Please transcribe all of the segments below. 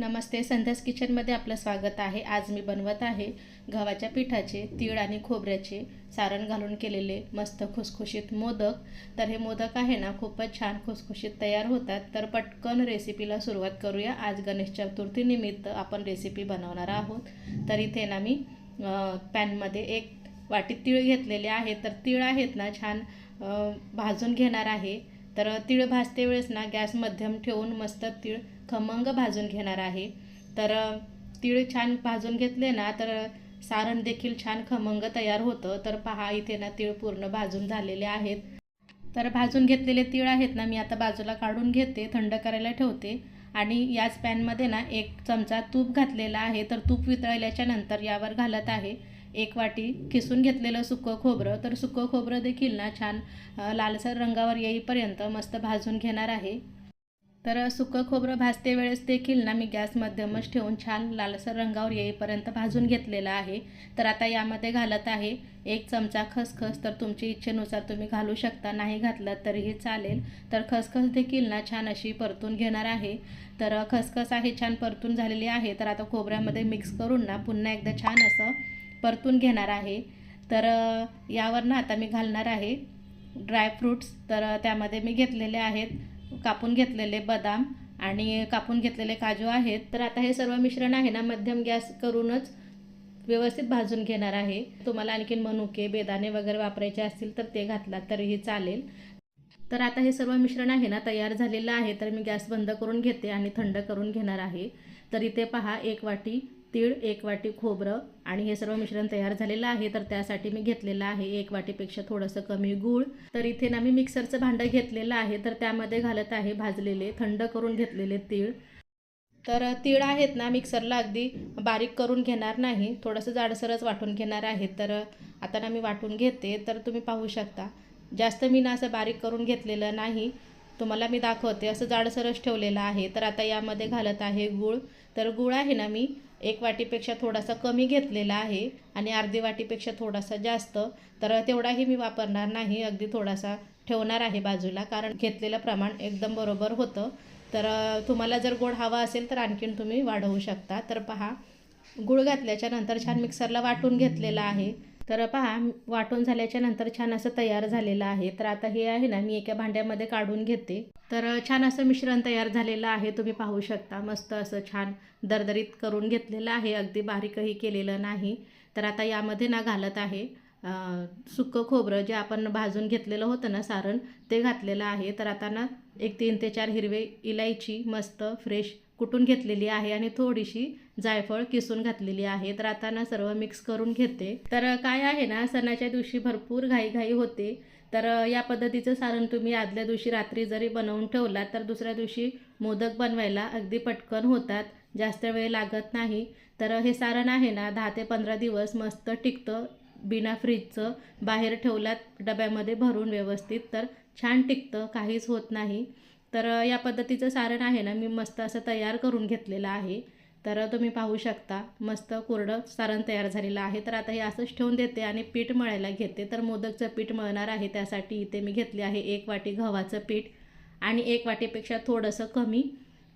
नमस्ते संध्यास किचनमध्ये आपलं स्वागत आहे. आज मी बनवत आहे गव्हाच्या पिठाचे तीळ आणि खोबऱ्याचे सारण घालून केलेले मस्त खुसखुशीत मोदक. तर हे मोदक आहे ना खूपच छान खुसखुशीत तयार होतात. तर पटकन रेसिपीला सुरुवात करूया. आज गणेश चतुर्थीनिमित्त आपण रेसिपी बनवणार आहोत. तर इथे ना मी पॅनमध्ये एक वाटी तीळ घेतलेले आहे. तर तीळ आहेत ना छान भाजून घेणार आहे. तर तीळ भाजते वेळेस ना गॅस मध्यम ठेवून मस्त तीळ खमंग भाजून घेणार आहे. तर तीळ छान भाजून घेतले ना तर सारण देखील छान खमंग तयार होतं. तर पहा इथे ना तीळ पूर्ण भाजून झालेले आहेत. तर भाजून घेतलेले तीळ आहेत ना मी आता बाजूला काढून घेते थंड करायला ठेवते. आणि याच पॅनमध्ये ना एक चमचा तूप घातलेला आहे. तर तूप वितळल्याच्या नंतर यावर घालत आहे. एक वाटी किसून घेतलेलं सुकं खोबरं. तर सुकं खोबरं देखील ना छान लालसर रंगावर येईपर्यंत मस्त भाजून घेणार आहे. तर सुकं खोबरं भाजते वेळेस देखील ना मी गॅस मध्यमच ठेवून छान लालसर रंगावर येईपर्यंत भाजून घेतलेलं आहे. तर आता यामध्ये घालत आहे एक चमचा खसखस. तर तुमची इच्छेनुसार तुम्ही घालू शकता नाही घातलं तरीही चालेल. तर खसखस देखील ना छान अशी परतून घेणार आहे. तर खसखस आहे छान परतून झालेली आहे. तर आता खोबऱ्यामध्ये मिक्स करून ना पुन्हा एकदा छान असं परतून घेणार आहे. तर यावर ना आता मी घालणार आहे ड्रायफ्रूट्स तर त्यामध्ये मी घेतलेले आहेत कापून घेतलेले बदाम आणि कापून घेतलेले काजू आहेत. तर आता हे सर्व मिश्रण आहे ना मध्यम गॅस करूनच व्यवस्थित भाजून घेणार आहे. तुम्हाला आणखीन मनुके बेदाणे वगैरे वापरायचे असतील तर ते घातलात तरीही चालेल. तर आता हे सर्व मिश्रण आहे ना तयार झालेलं आहे. तर मी गॅस बंद करून घेते आणि थंड करून घेणार आहे. तर इथे पहा एक वाटी तीळ एक वाटी खोबरं आणि हे सर्व मिश्रण तयार झालेलं आहे. तर त्यासाठी मी घेतलेलं आहे एक वाटीपेक्षा थोडंसं कमी गूळ. तर इथे ना मी मिक्सरचं भांडं घेतलेलं आहे. तर त्यामध्ये घालत आहे भाजलेले थंड करून घेतलेले तीळ. तर तीळ आहेत ना मिक्सरला अगदी बारीक करून घेणार नाही. थोडंसं जाडसरच वाटून घेणार आहे. तर आता ना मी वाटून घेते. तर तुम्ही पाहू शकता. जास्त मी ना असं बारीक करून घेतलेलं नाही. तुम्हाला मी दाखवते. असं जाडसरच ठेवलेलं आहे. तर आता यामध्ये घालत आहे गूळ. तर गूळ आहे ना मी एक वाटीपेक्षा थोडासा कमी घेतलेला आहे आणि अर्धी वाटीपेक्षा थोडासा जास्त तर तेवढाही मी वापरणार नाही. अगदी थोडासा ठेवणार आहे बाजूला कारण घेतलेलं प्रमाण एकदम बरोबर होतं. तर तुम्हाला जर गोड हवा असेल तर आणखीन तुम्ही वाढवू शकता. तर पहा गूळ घातल्याच्यानंतर छान मिक्सरला वाटून घेतलेलं आहे. तर पहा वाटून झाल्याच्यानंतर छान असं तयार झालेलं आहे. तर आता हे आहे ना मी एका भांड्यामध्ये काढून घेते. तर छान असं मिश्रण तयार झालेलं आहे तुम्ही पाहू शकता. मस्त असं छान दरदरीत करून घेतलेलं आहे. अगदी बारीकही केलेलं नाही. तर आता यामध्ये ना घालत आहे सुकं खोबरं जे आपण भाजून घेतलेलं होतं ना सारण ते घातलेलं आहे. तर आता ना एक तीन ते चार हिरवे इलायची मस्त फ्रेश कुटून घेतलेली आहे आणि थोडीशी जायफळ किसून घातलेली आहे. तर आता ना सर्व मिक्स करून घेते. तर काय आहे ना सणाच्या दिवशी भरपूर घाईघाई होते. तर या पद्धतीचं सारण तुम्ही आदल्या दिवशी रात्री जरी बनवून ठेवलात तर दुसऱ्या दिवशी मोदक बनवायला अगदी पटकन होतात. जास्त वेळ लागत नाही. तर हे सारण आहे ना दहा ते पंधरा दिवस मस्त टिकतं. बिना फ्रीजचं बाहेर ठेवलात डब्यामध्ये भरून व्यवस्थित तर छान टिकतं. काहीच होत नाही. तर या पद्धतीचं सारण आहे ना मी मस्त असं तयार करून घेतलेलं आहे. तर तुम्ही पाहू शकता मस्त कोरडं सारण तयार झालेलं आहे. तर आता हे असंच ठेवून देते आणि पीठ मळायला घेते. तर मोदकचं पीठ मळणार आहे त्यासाठी इथे मी घेतले आहे एक वाटी गव्हाचं पीठ आणि एक वाटीपेक्षा थोडंसं कमी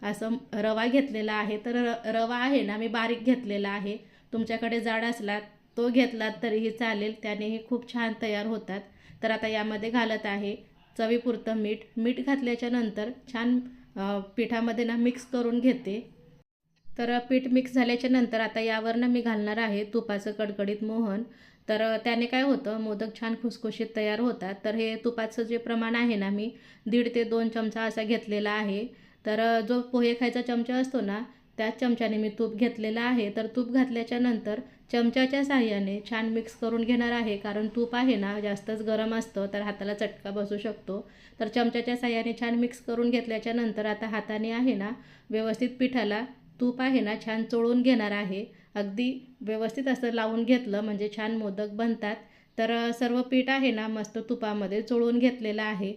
असं रवा घेतलेला आहे. तर र रवा आहे ना मी बारीक घेतलेला आहे. तुमच्याकडे जाड असला तो घेतलात तरीही चालेल त्यानेही खूप छान तयार होतात. तर आता यामध्ये घालत आहे चवीपुरतं मीठ मीठ घातल्याच्या नंतर छान पिठामध्ये ना मिक्स करून घेते. तर पीठ मिक्स झाल्याच्यानंतर आता यावर ना मी घालणार आहे तुपाचं कडकडीत मोहन. तर त्याने काय होतं मोदक छान खुसखुशीत तयार होतात. तर हे तुपाचं जे प्रमाण आहे ना मी दीड ते दोन चमचा असा घेतलेला आहे. तर जो पोहे खायचा चमचा असतो ना त्याच चमच्याने मी तूप घेतलेलं आहे. तर तूप घातल्याच्या नंतर चमच्याच्या साह्याने छान मिक्स करून घेणार आहे. कारण तूप आहे ना जास्तच गरम असतं तर हाताला चटका बसू शकतो. तर चमच्याच्या साह्याने छान मिक्स करून घेतल्याच्या नंतर आता हाताने आहे ना व्यवस्थित पिठाला तूप आहे ना छान चोळून घेणार आहे. अगदी व्यवस्थित असं लावून घेतलं म्हणजे छान मोदक बनतात. तर सर्व पीठ आहे ना मस्त तुपामध्ये चोळून घेतलेलं आहे.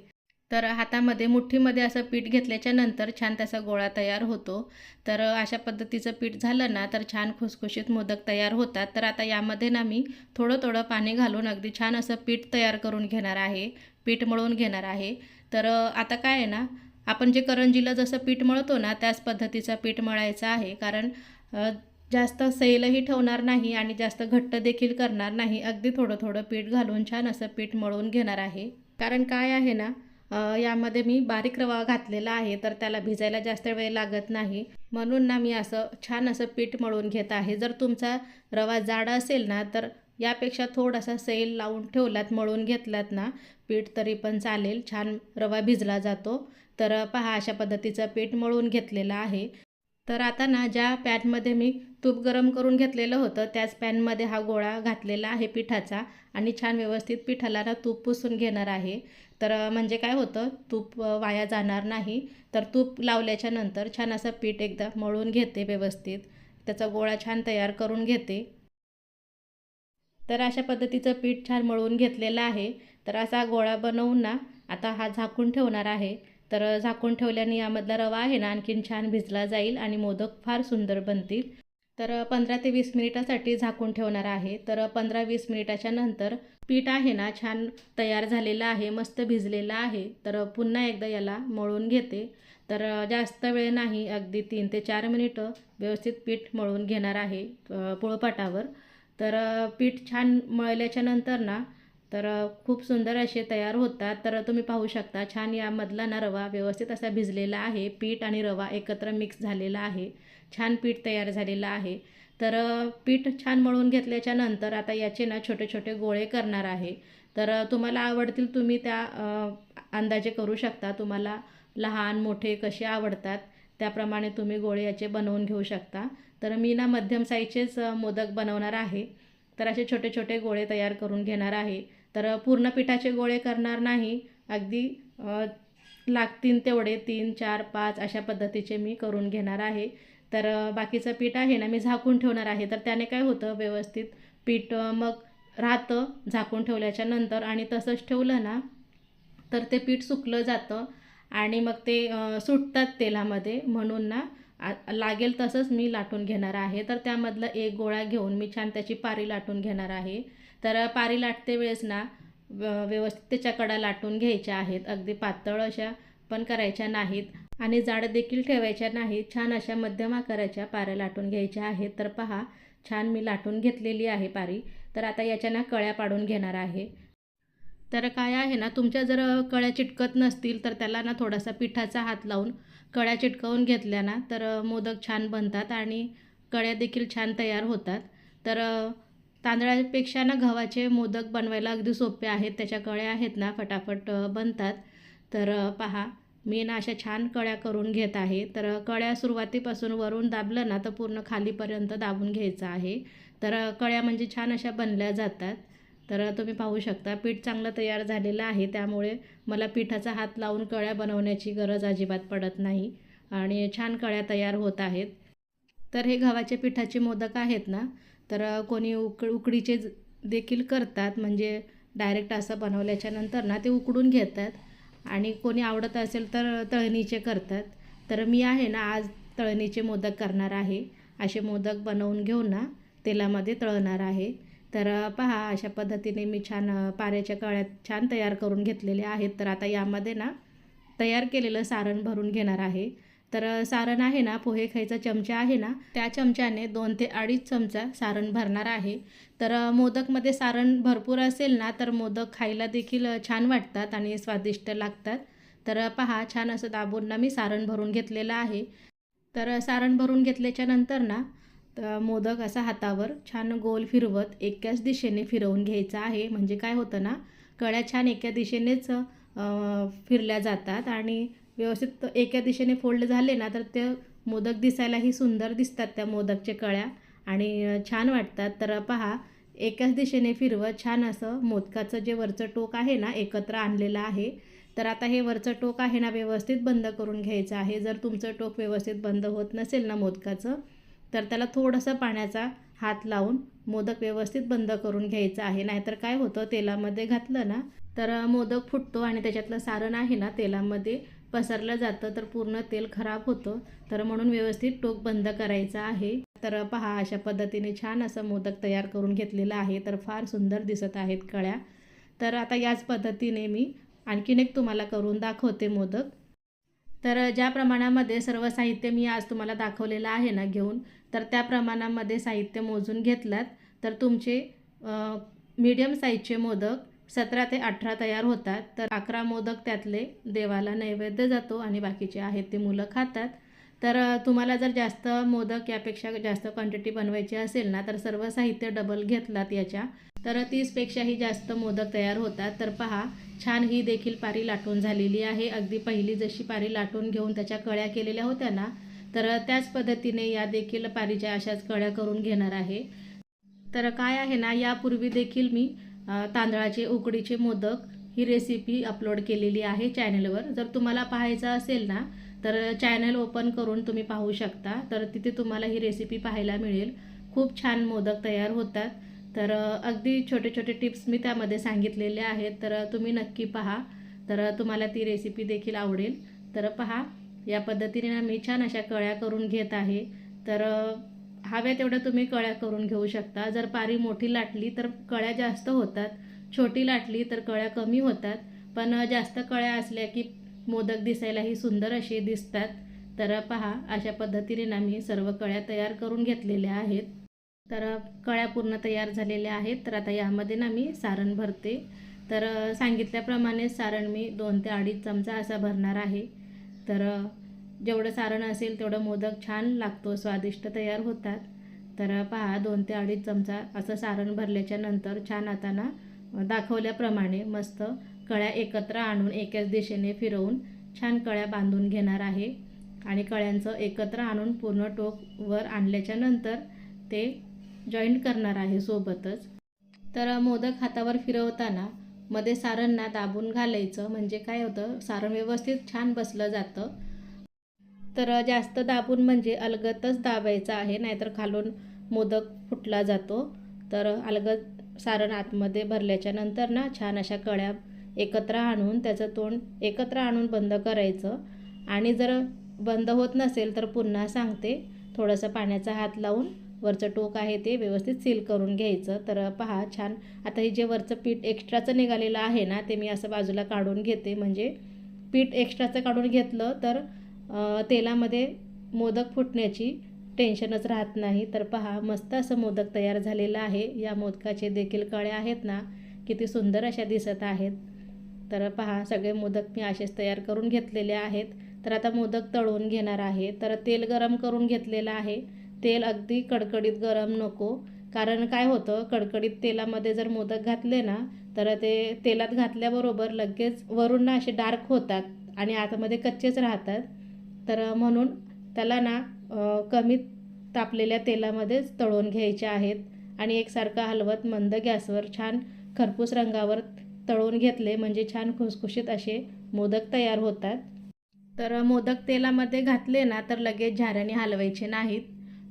तर हातामध्ये मुठ्ठीमध्ये असं पीठ घेतल्याच्या नंतर छान त्याचा गोळा तयार होतो. तर अशा पद्धतीचं पीठ झालं ना तर छान खुसखुशीत मोदक तयार होतात. तर आता यामध्ये ना मी थोडं थोडं पाणी घालून अगदी छान असं पीठ तयार करून घेणार आहे. पीठ मळून घेणार आहे. तर आता काय आहे ना आपण जे करंजीला जसं पीठ मळतो ना त्याच पद्धतीचं पीठ मळायचं आहे. कारण जास्त सैलही ठेवणार नाही आणि जास्त घट्ट देखील करणार नाही. अगदी थोडं थोडं पीठ घालून छान असं पीठ मळून घेणार आहे. कारण काय आहे ना यामध्ये मी बारीक रवा घातलेला आहे तर त्याला भिजायला जास्त वेळ लागत नाही. म्हणून ना मी असं छान असं पीठ मळून घेत आहे. जर तुमचा रवा जाड असेल ना तर यापेक्षा थोडासा सैल लावून ठेवलात मळून घेतलात ना पीठ तरी पण चालेल. छान रवा भिजला जातो. तर पहा अशा पद्धतीचं पीठ मळून घेतलेलं आहे. तर आता ना ज्या पॅनमध्ये मी तूप गरम करून घेतलेलं होतं त्याच पॅनमध्ये हा गोळा घातलेला आहे पिठाचा. आणि छान व्यवस्थित पिठाला ना तूप पुसून घेणार आहे. तर म्हणजे काय होतं तूप वाया जाणार नाही. तर तूप लावल्याच्या नंतर छान असं पीठ एकदा मळून घेते व्यवस्थित. त्याचा गोळा छान तयार करून घेते. तर अशा पद्धतीचं पीठ छान मळून घेतलेलं आहे. तर असा गोळा बनवून ना आता हा झाकून ठेवणार आहे. तर झाकून ठेवल्याने यामधला रवा आहे ना आणखीन छान भिजला जाईल आणि मोदक फार सुंदर बनतील. तर पंधरा ते वीस मिनिटासाठी झाकून ठेवणार आहे. तर पंधरा वीस मिनिटाच्या नंतर पीठ आहे ना छान तयार झालेलं आहे मस्त भिजलेलं आहे. तर पुन्हा एकदा याला मळून घेते. तर जास्त वेळ नाही अगदी तीन ते चार मिनिटं व्यवस्थित पीठ मळून घेणार आहे अ, पोळपाटावर. तर पीठ छान मळल्याच्या नंतर ना तर खूप सुंदर असे तयार होतात. तर तुम्ही पाहू शकता छान यामधला ना रवा व्यवस्थित असा भिजलेला आहे. पीठ आणि रवा एकत्र मिक्स झालेला आहे. छान पीठ तयार झालेलं आहे. तर पीठ छान मळून घेतल्याच्या नंतर आता याचे ना छोटे छोटे गोळे करणार आहे. तर तुम्हाला आवडतील तुम्ही त्या अंदाजे करू शकता. तुम्हाला लहान मोठे कसे आवडतात त्याप्रमाणे तुम्ही गोळे याचे बनवून घेऊ शकता. तर मी ना मध्यम साईजचेच मोदक बनवणार आहे. तर असे छोटे छोटे गोळे तयार करून घेणार आहे. तर पूर्ण पिठाचे गोळे करणार नाही. अगदी लागतील तेवढे तीन चार पाच अशा पद्धतीचे मी करून घेणार आहे. तर बाकीचं पीठ आहे ना मी झाकून ठेवणार आहे. तर त्याने काय होतं व्यवस्थित पीठ मग राहतं झाकून ठेवल्याच्या नंतर आणि तसंच ठेवलं ना तर ते पीठ सुकलं जातं आणि मग ते सुटतात तेलामध्ये. म्हणून ना लागेल तसंच मी लाटून घेणार आहे. तर त्यामधलं एक गोळा घेऊन मी छान त्याची पारी लाटून घेणार आहे. तर पारी लाटते वेळेस ना व- व्यवस्थित त्याच्या कडा लाटून घ्यायच्या आहेत. अगदी पातळ अशा पण करायच्या नाहीत. आणि जाड देखील ठेवायच्या नाहीत. छान अशा मध्यम आकाराच्या पाऱ्या लाटून घ्यायच्या आहेत. तर पहा छान मी लाटून घेतलेली आहे पारी. तर आता याच्या ना कळ्या पाडून घेणार आहे. तर काय आहे ना तुमच्या जर कळ्या चिटकत नसतील तर त्याला ना थोडासा पिठाचा हात लावून कळ्या चिटकवून घेतल्या ना तर मोदक छान बनतात आणि कळ्या देखील छान तयार होतात. तर तांदळापेक्षा ना गव्हाचे मोदक बनवायला अगदी सोपे आहेत. त्याच्या कळ्या आहेत ना फटाफट बनतात. तर पहा मी ना अशा छान कळ्या करून घेत आहे. तर कळ्या सुरुवातीपासून वरून दाबलं ना तर पूर्ण खालीपर्यंत दाबून घ्यायचं आहे. तर कळ्या म्हणजे छान अशा बनल्या जातात. तर तुम्ही पाहू शकता पीठ चांगलं तयार झालेलं आहे. त्यामुळे मला पिठाचा हात लावून कळ्या बनवण्याची गरज अजिबात पडत नाही आणि छान कळ्या तयार होत आहेत. तर हे गव्हाच्या पिठाचे मोदक आहेत ना तर कोणी उक उकडीचे ज- देखील करतात. म्हणजे डायरेक्ट असं बनवल्याच्यानंतर ना ते उकडून घेतात. आणि कोणी आवडत असेल तर तळणीचे करतात. तर मी आहे ना आज तळणीचे मोदक करणार आहे. असे मोदक बनवून घेऊन ना तेलामध्ये तळणार आहे. तर पहा अशा पद्धतीने मी छान पाऱ्याच्या कळ्यात छान तयार करून घेतलेले आहेत. तर आता यामध्ये ना तयार केलेलं सारण भरून घेणार आहे. तर सारण आहे ना पोहे खायचा चमचा आहे ना त्या चमच्याने दोन ते अडीच चमचा सारण भरणार आहे. तर मोदकमध्ये सारण भरपूर असेल ना तर मोदक खायला देखील छान वाटतात आणि स्वादिष्ट लागतात. तर पहा छान असं दाबोंना मी सारण भरून घेतलेलं आहे. तर सारण भरून घेतल्याच्या नंतर ना तर मोदक असा हातावर छान गोल फिरवत एकाच दिशेने फिरवून घ्यायचा आहे. म्हणजे काय होतं ना कळ्या छान एका दिशेनेच फिरल्या जातात आणि व्यवस्थित एका दिशेने फोल्ड झाले ना तर ते मोदक दिसायलाही सुंदर दिसतात त्या मोदकच्या कळ्या. आणि छान वाटतात. तर पहा एकाच दिशेने फिरवत छान असं मोदकाचं जे वरचं टोक आहे ना एकत्र आणलेलं आहे. तर आता हे वरचं टोक आहे ना व्यवस्थित बंद करून घ्यायचं आहे. जर तुमचं टोक व्यवस्थित बंद होत नसेल ना मोदकाचं तर त्याला थोडंसं पाण्याचा हात लावून मोदक व्यवस्थित बंद करून घ्यायचं आहे. नाहीतर काय होतं तेलामध्ये घातलं ना तर मोदक फुटतो आणि त्याच्यातलं सारण आहे ना तेलामध्ये पसरलं जातं तर पूर्ण तेल खराब होतं. तर म्हणून व्यवस्थित टोक बंद करायचं आहे. तर पहा अशा पद्धतीने छान असं मोदक तयार करून घेतलेलं आहे. तर फार सुंदर दिसत आहेत कळ्या. तर आता याच पद्धतीने मी आणखीन एक तुम्हाला करून दाखवते मोदक. तर ज्या प्रमाणामध्ये सर्व साहित्य मी आज तुम्हाला दाखवलेलं आहे ना घेऊन तर त्या प्रमाणामध्ये साहित्य मोजून घेतलात तर तुमचे मीडियम साईजचे मोदक सतरा ते अठरा तयार होतात तर अकरा मोदक त्यातले देवाला नैवेद्य जातो आणि बाकीचे आहेत ते मुलं खातात. तर तुम्हाला जर जास्त मोदक यापेक्षा जास्त क्वांटिटी बनवायची असेल ना तर सर्व साहित्य डबल घेतलात याच्या तर तीसपेक्षाही जास्त मोदक तयार होतात. तर पहा छान ही देखील पारी लाटून झालेली आहे. अगदी पहिली जशी पारी लाटून घेऊन त्याच्या कळ्या केलेल्या होत्या ना तर त्याच पद्धतीने या देखील पारीच्या अशाच कळ्या करून घेणार आहे. तर काय आहे ना यापूर्वी देखील मी तांदळाचे उकडीचे मोदक ही रेसिपी अपलोड केलेली आहे चॅनलवर जर तुम्हाला पाहायचं असेल ना तर चॅनल ओपन करून तुम्ही पाहू शकता. तर तिथे तुम्हाला ही रेसिपी पाहायला मिळेल. खूप छान मोदक तयार होतात. तर अगदी छोटे छोटे टिप्स मी त्यामध्ये सांगितलेले आहेत. तर तुम्ही नक्की पहा. तर तुम्हाला ती रेसिपी देखील आवडेल. तर पहा या पद्धतीने मी छान अशा कळ्या करून घेत आहे. तर हव्या तेवढ्या तुम्ही कळ्या करून घेऊ शकता. जर पारी मोठी लाटली तर कळ्या जास्त होतात. छोटी लाटली तर कळ्या कमी होतात. पण जास्त कळ्या असल्या की मोदक दिसायलाही सुंदर असे दिसतात. तर पहा अशा पद्धतीने ना मी सर्व कळ्या तयार करून घेतलेल्या आहेत. तर कळ्या पूर्ण तयार झालेल्या आहेत. तर आता यामध्ये ना मी सारण भरते. तर सांगितल्याप्रमाणे सारण मी दोन ते अडीच चमचा असा भरणार आहे. तर जेवढं सारण असेल तेवढं मोदक छान लागतो स्वादिष्ट तयार होतात. तर पहा दोन ते अडीच चमचा असं सारण भरल्याच्या नंतर छान आताना दाखवल्याप्रमाणे मस्त कळ्या एकत्र आणून एकाच दिशेने फिरवून छान कळ्या बांधून घेणार आहे. आणि कळ्यांचं एकत्र आणून पूर्ण टोक वर आणल्याच्या नंतर ते जॉईंट करणार आहे सोबतच. तर मोदक हातावर फिरवताना मध्ये सारण ना दाबून घालायचं म्हणजे काय होतं सारण व्यवस्थित छान बसलं जातं. तर जास्त दाबून म्हणजे अलगतच दाबायचं आहे नाहीतर खालून मोदक फुटला जातो. तर अलगद सारण आतमध्ये भरल्याच्या नंतर ना छान अशा कळ्या एकत्र आणून त्याचं तोंड एकत्र आणून बंद करायचं. आणि जर बंद होत नसेल तर पुन्हा सांगते थोडंसं पाण्याचा हात लावून वरचं टोक आहे ते व्यवस्थित सील करून घ्यायचं. तर पहा छान आता हे जे वरचं पीठ एक्स्ट्राचं निघालेलं आहे ना ते मी असं बाजूला काढून घेते. म्हणजे पीठ एक्स्ट्राचं काढून घेतलं तर तेलामध्ये मोदक फुटण्याची टेन्शनच राहत नाही. तर पहा मस्त असं मोदक तयार झालेलं आहे. या मोदकाचे देखील कळे आहेत ना किती सुंदर अशा दिसत आहेत. तर पहा सगळे मोदक मी असेच तयार करून घेतलेले आहेत. तर आता मोदक तळून घेणार आहे. तर तेल गरम करून घेतलेलं आहे. तेल अगदी कडकडीत गरम नको. कारण काय होतं कडकडीत तेलामध्ये जर मोदक घातले ना तर ते तेलात घातल्याबरोबर लगेच वरून ना असे डार्क होतात आणि आतमध्ये कच्चेच राहतात. तर म्हणून त्याला ना कमी तापलेल्या तेलामध्येच तळून घ्यायचे आहेत. आणि एकसारखं हलवत मंद गॅसवर छान खरपूस रंगावर तळून घेतले म्हणजे छान खुसखुशीत असे मोदक तयार होतात. तर मोदक तेलामध्ये घातले ना तर लगेच झाऱ्याने हलवायचे नाहीत.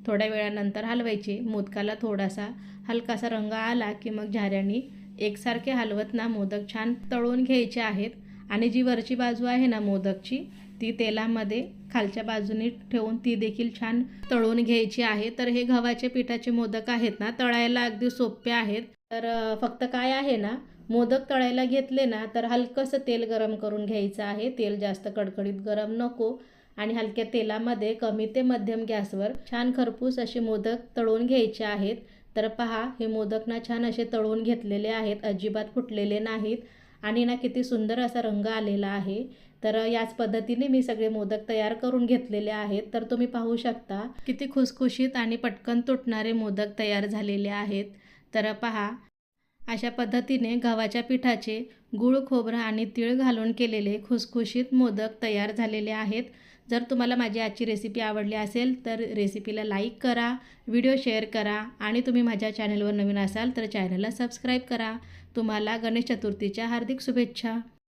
थोड्या वेळानंतर हलवायचे. मोदकाला थोडासा हलकासा रंग आला की मग झाऱ्याने एकसारखे हलवत ना मोदक छान तळून घ्यायचे आहेत. आणि जी वरची बाजू आहे ना मोदकची ती तेलामध्ये खालच्या बाजूने ठेवून ती देखील छान तळून घ्यायची आहे. तर हे गव्हाचे पिठाचे मोदक आहेत ना तळायला अगदी सोपे आहेत. तर फक्त काय आहे ना मोदक तळायला घेतले ना तर हलकंसं तेल गरम करून घ्यायचं आहे. तेल जास्त कडकडीत गरम नको. आणि हलक्या तेलामध्ये कमी ते मध्यम गॅसवर छान खरपूस असे मोदक तळून घ्यायचे आहेत. तर पहा हे मोदक ना छान असे तळून घेतलेले आहेत. अजिबात फुटलेले नाहीत. आणि ना किती सुंदर असा रंग आलेला आहे. तर याच पद्धतीने मी सगळे मोदक तयार करून घेतलेले आहेत. तर तुम्ही पाहू शकता किती खुसखुशीत आणि पटकन तुटणारे मोदक तयार झालेले आहेत. तर पहा अशा पद्धतीने गव्हाच्या पिठाचे गूळ खोबरं आणि तीळ घालून केलेले खुसखुशीत मोदक तयार झालेले आहेत. जर तुम्हाला माझी आजची रेसिपी आवडली असेल तर रेसिपीला लाईक करा व्हिडिओ शेअर करा आणि तुम्ही माझ्या चॅनलवर नवीन असाल तर चॅनलला सबस्क्राईब करा. तुम्हाला गणेश चतुर्थीच्या हार्दिक शुभेच्छा.